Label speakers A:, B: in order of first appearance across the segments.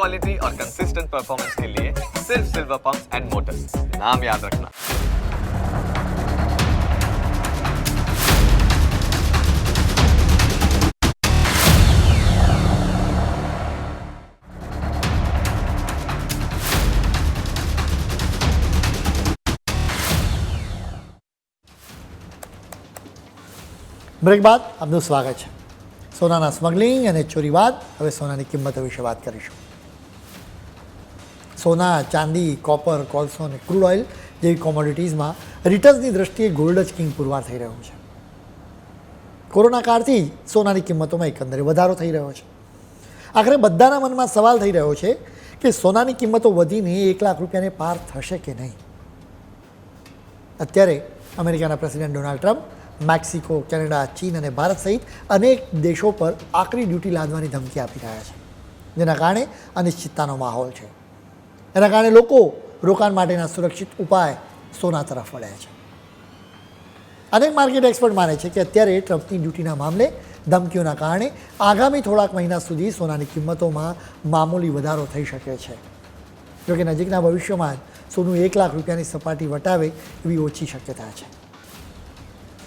A: Quality और consistent performance के लिए सिर्फ सिल्वर पंप्स एंड मोटर्स नाम याद रखना
B: બ્રેક બાદ આપનું સ્વાગત છે સોનાના સ્મગલિંગ અને ચોરી બાદ હવે સોનાની કિંમતો વિશે વાત કરીશું સોના, ચાંદી, કોપર, કોલસો અને ક્રૂડ ઓઇલ જેવી કોમોડિટીઝમાં રિટર્ન્સની દ્રષ્ટિએ ગોલ્ડ જ કિંગ પુરવાર થઈ રહ્યું છે. કોરોના કાળથી સોનાની કિંમતોમાં એકંદરે વધારો થઈ રહ્યો છે. આખરે બધાના મનમાં સવાલ થઈ રહ્યો છે કે સોનાની કિંમતો વધીને એક લાખ રૂપિયાને પાર થશે કે નહીં? અત્યારે અમેરિકાના president Donald Trump, Mexico, Canada, ચીન અને ભારત સહિત અનેક દેશો પર આકરી ડ્યુટી લાદવાની ધમકી આપી રહ્યા છે. જેના કારણે અનિશ્ચિતતાનો માહોલ છે. એના કારણે લોકો રોકાણ માટેના સુરક્ષિત ઉપાય સોના તરફ વળ્યા છે. અનેક માર્કેટ એક્સપર્ટ માને છે કે અત્યારે ટ્રમ્પની ડ્યુટીના મામલે ધમકીઓના કારણે આગામી થોડાક મહિના સુધી સોનાની કિંમતોમાં મામૂલી વધારો થઈ શકે છે. જોકે નજીકના ભવિષ્યમાં સોનું એક લાખ રૂપિયાની સપાટી વટાવે એવી ઓછી શક્યતા છે.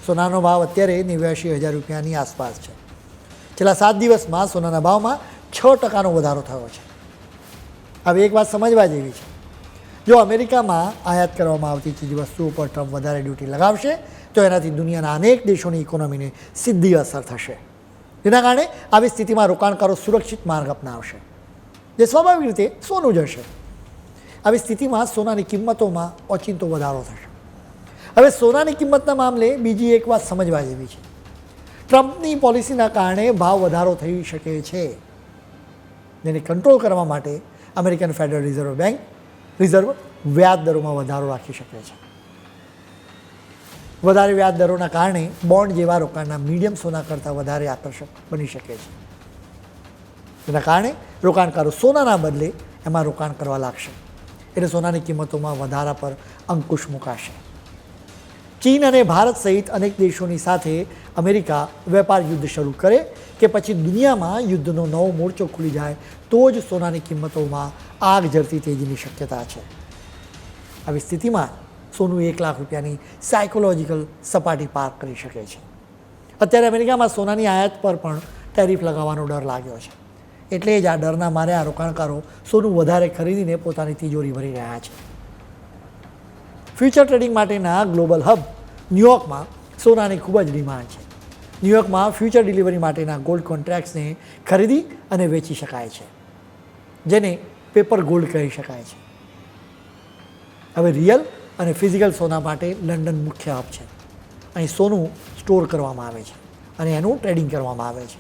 B: સોનાનો ભાવ અત્યારે નેવ્યાશી હજાર રૂપિયાની આસપાસ છે. છેલ્લા સાત દિવસમાં સોનાના ભાવમાં છ ટકાનો વધારો થયો છે. હવે એક વાત સમજવા જેવી છે. જો અમેરિકામાં આયાત કરવામાં આવતી ચીજવસ્તુઓ પર ટ્રમ્પ વધારે ડ્યુટી લગાવશે, તો એનાથી દુનિયાના અનેક દેશોની ઇકોનોમીને સીધી અસર થશે. જેના કારણે આવી સ્થિતિમાં રોકાણકારો સુરક્ષિત માર્ગ અપનાવશે. જે સ્વાભાવિક રીતે સોનું જશે આવી સ્થિતિમાં સોનાની કિંમતોમાં ઓચિંતો વધારો થશે. હવે સોનાની કિંમતના મામલે બીજી એક વાત સમજવા જેવી છે. ટ્રમ્પની પોલિસીના કારણે ભાવ વધારો થઈ શકે છે. જેને કંટ્રોલ કરવા માટે American federal reserve bank reserve વ્યાજ દરોમાં વધારો રાખી શકે છે. વધારે વ્યાજ દરોના કારણે બોન્ડ જેવા રોકાણના મીડિયમ સોના કરતાં વધારે આકર્ષક બની શકે છે. એના કારણે રોકાણકારો સોનાના બદલે એમાં રોકાણ કરવા લાગશે. એટલે સોનાની કિંમતોમાં વધારા પર અંકુશ મુકાશે. ચીન અને ભારત સહિત અનેક દેશોની સાથે અમેરિકા વેપાર યુદ્ધ શરૂ કરે કે પછી દુનિયામાં યુદ્ધનો નવો મોરચો ખુલી જાય, તો જ સોનાની કિંમતોમાં આગ ઝરતી તેજીની શક્યતા છે. આવી સ્થિતિમાં સોનું એક લાખ રૂપિયાની સાયકોલોજીકલ સપાટી પાર કરી શકે છે. અત્યારે અમેરિકામાં સોનાની આયાત પર પણ ટેરિફ લગાવવાનો ડર લાગ્યો છે. એટલે જ આ ડરના મારે આ રોકાણકારો સોનું વધારે ખરીદીને પોતાની તિજોરી ભરી રહ્યા છે. ફ્યુચર ટ્રેડિંગ માટેના ગ્લોબલ હબ ન્યુયોર્કમાં સોનાની ખૂબ જ ડિમાન્ડ છે. ન્યુયોર્કમાં ફ્યુચર ડિલિવરી માટેના ગોલ્ડ કોન્ટ્રાક્ટ્સને ખરીદી અને વેચી શકાય છે, જેને પેપર ગોલ્ડ કહી શકાય છે. હવે રિયલ અને ફિઝિકલ સોના માટે લંડન મુખ્ય હબ છે. અહીં સોનું સ્ટોર કરવામાં આવે છે અને એનું ટ્રેડિંગ કરવામાં આવે છે.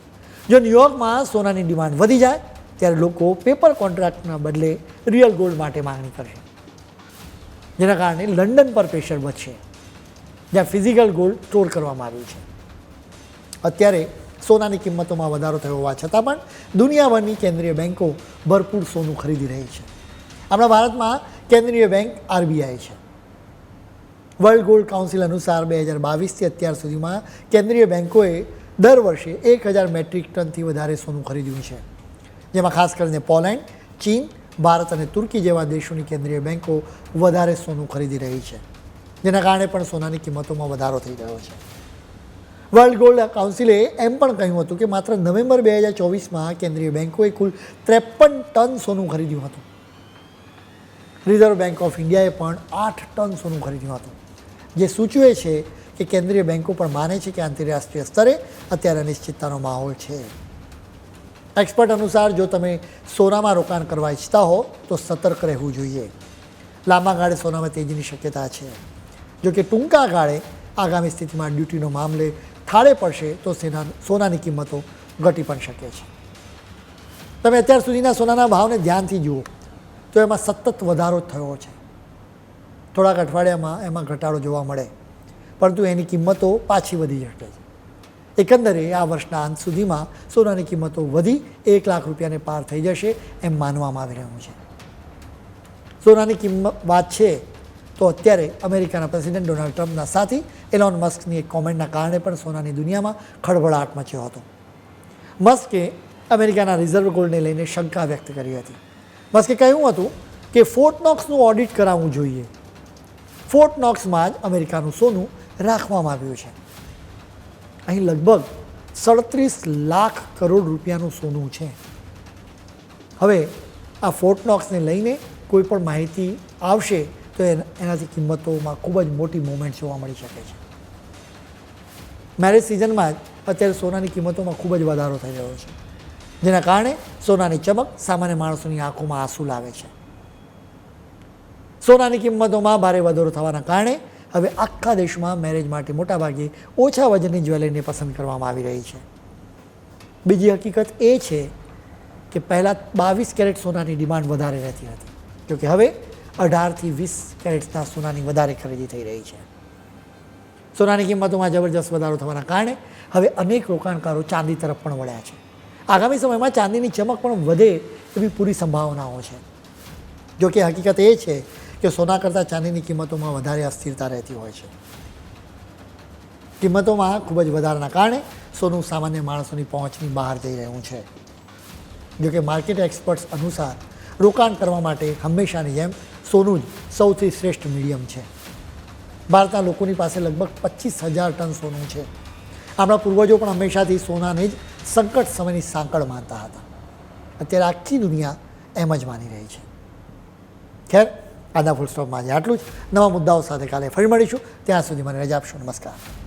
B: જો ન્યુયોર્કમાં સોનાની ડિમાન્ડ વધી જાય, ત્યારે લોકો પેપર કોન્ટ્રાક્ટના બદલે રિયલ ગોલ્ડ માટે માંગણી કરશે, જેના કારણે લંડન પર પ્રેશર વધશે, જ્યાં ફિઝિકલ ગોલ્ડ સ્ટોર કરવામાં આવ્યું છે. અત્યારે સોનાની કિંમતોમાં વધારો થયો હોવા છતાં પણ દુનિયાભરની કેન્દ્રીય બેન્કો ભરપૂર સોનું ખરીદી રહી છે. આપણા ભારતમાં કેન્દ્રીય બેન્ક આરબીઆઈ છે. વર્લ્ડ ગોલ્ડ કાઉન્સિલ અનુસાર બે હજાર બાવીસથી અત્યાર સુધીમાં કેન્દ્રીય બેન્કોએ દર વર્ષે એક હજાર મેટ્રિક ટનથી વધારે સોનું ખરીદ્યું છે. જેમાં ખાસ કરીને પોલેન્ડ, ચીન, ભારત અને તુર્કી જેવા દેશોની કેન્દ્રીય બેન્કો વધારે સોનું ખરીદી રહી છે. જેના કારણે પણ સોનાની કિંમતોમાં વધારો થઈ રહ્યો છે. વર્લ્ડ ગોલ્ડ કાઉન્સિલે એમ પણ કહ્યું હતું કે માત્ર નવેમ્બર બે હજાર ચોવીસમાં કેન્દ્રીય બેન્કોએ કુલ ત્રેપન ટન સોનું ખરીદ્યું હતું. રિઝર્વ બેંક ઓફ ઇન્ડિયાએ પણ આઠ ટન સોનું ખરીદ્યું હતું. જે સૂચવે છે કે કેન્દ્રીય બેન્કો પણ માને છે કે આંતરરાષ્ટ્રીય સ્તરે અત્યારે અનિશ્ચિતતાનો માહોલ છે. એક્સપર્ટ અનુસાર જો તમે સોનામાં રોકાણ કરવા ઈચ્છતા હો, તો સતર્ક રહેવું જોઈએ. લાંબા ગાળે સોનામાં તેજીની શક્યતા છે. જો કે ટૂંકા ગાળે આગામી સ્થિતિમાં ડ્યુટીનો મામલે થાળે પડશે તો સેના સોનાની કિંમતો ઘટી પણ શકે છે. તમે અત્યાર સુધીના સોનાના ભાવને ધ્યાનથી જુઓ, તો એમાં સતત વધારો થયો છે. થોડાક અઠવાડિયામાં એમાં ઘટાડો જોવા મળે, પરંતુ એની કિંમતો પાછી વધી શકે છે. એકંદરે આ વર્ષના અંત સુધીમાં સોનાની કિંમતો વધી એક લાખ રૂપિયાને પાર થઈ જશે એમ માનવામાં આવી રહ્યું છે. સોનાની કિંમત વાત છે તો અત્યારે અમેરિકાના પ્રેસિડેન્ટ ડોનાલ્ડ ટ્રમ્પના સાથી એલોન મસ્કની એક કોમેન્ટના કારણે પણ સોનાની દુનિયામાં ખળભળાટ મચ્યો હતો. મસ્કે અમેરિકાના રિઝર્વ ગોલ્ડને લઈને શંકા વ્યક્ત કરી હતી. મસ્કે કહ્યું હતું કે ફોર્ટનોક્સનું ઓડિટ કરાવવું જોઈએ. ફોર્ટનોક્સમાં જ અમેરિકાનું સોનું રાખવામાં આવ્યું છે. અહીં લગભગ સડત્રીસ લાખ કરોડ રૂપિયાનું સોનું છે. હવે આ ફોર્ટનોક્સને લઈને કોઈ પણ માહિતી આવશે તો એન- એનાથી કિંમતોમાં ખૂબ જ મોટી મૂવમેન્ટ જોવા મળી શકે છે. મેરેજ સિઝનમાં જ અત્યારે સોનાની કિંમતોમાં ખૂબ જ વધારો થઈ રહ્યો છે. જેના કારણે સોનાની ચમક સામાન્ય માણસોની આંખોમાં આંસુ લાવે છે. સોનાની કિંમતોમાં ભારે વધારો થવાના કારણે હવે આખા દેશમાં મેરેજ માટે મોટાભાગે ઓછા વજનની જ્વેલરીને પસંદ કરવામાં આવી રહી છે. બીજી હકીકત એ છે કે પહેલાં બાવીસ કેરેટ સોનાની ડિમાન્ડ વધારે રહેતી હતી. જોકે હવે અઢારથી વીસ કેરેટના સોનાની વધારે ખરીદી થઈ રહી છે. સોનાની કિંમતોમાં જબરજસ્ત વધારો થવાના કારણે હવે અનેક રોકાણકારો ચાંદી તરફ પણ વળ્યા છે. આગામી સમયમાં ચાંદીની ચમક પણ વધે એવી પૂરી સંભાવનાઓ છે. જોકે હકીકત એ છે કે સોના કરતાં ચાંદીની કિંમતોમાં વધારે અસ્થિરતા રહેતી હોય છે. કિંમતોમાં ખૂબ જ વધારાના કારણે સોનું સામાન્ય માણસોની પહોંચની બહાર જઈ રહ્યું છે. જોકે માર્કેટ એક્સપર્ટ્સ અનુસાર રોકાણ કરવા માટે હંમેશાની જેમ સોનું જ સૌથી શ્રેષ્ઠ મીડિયમ છે. ભારતના લોકોની પાસે લગભગ પચીસ હજાર ટન સોનું છે. આપણા પૂર્વજો પણ હંમેશાથી સોનાને જ સંકટ સમયની સાંકળ માનતા હતા. અત્યારે આખી દુનિયા એમ જ માની રહી છે. ખેર, આજના ફૂલ સ્ટોપમાં આજે આટલું જ. નવા મુદ્દાઓ સાથે કાલે ફરી મળીશું. ત્યાં સુધી મને રજા આપશો. નમસ્કાર.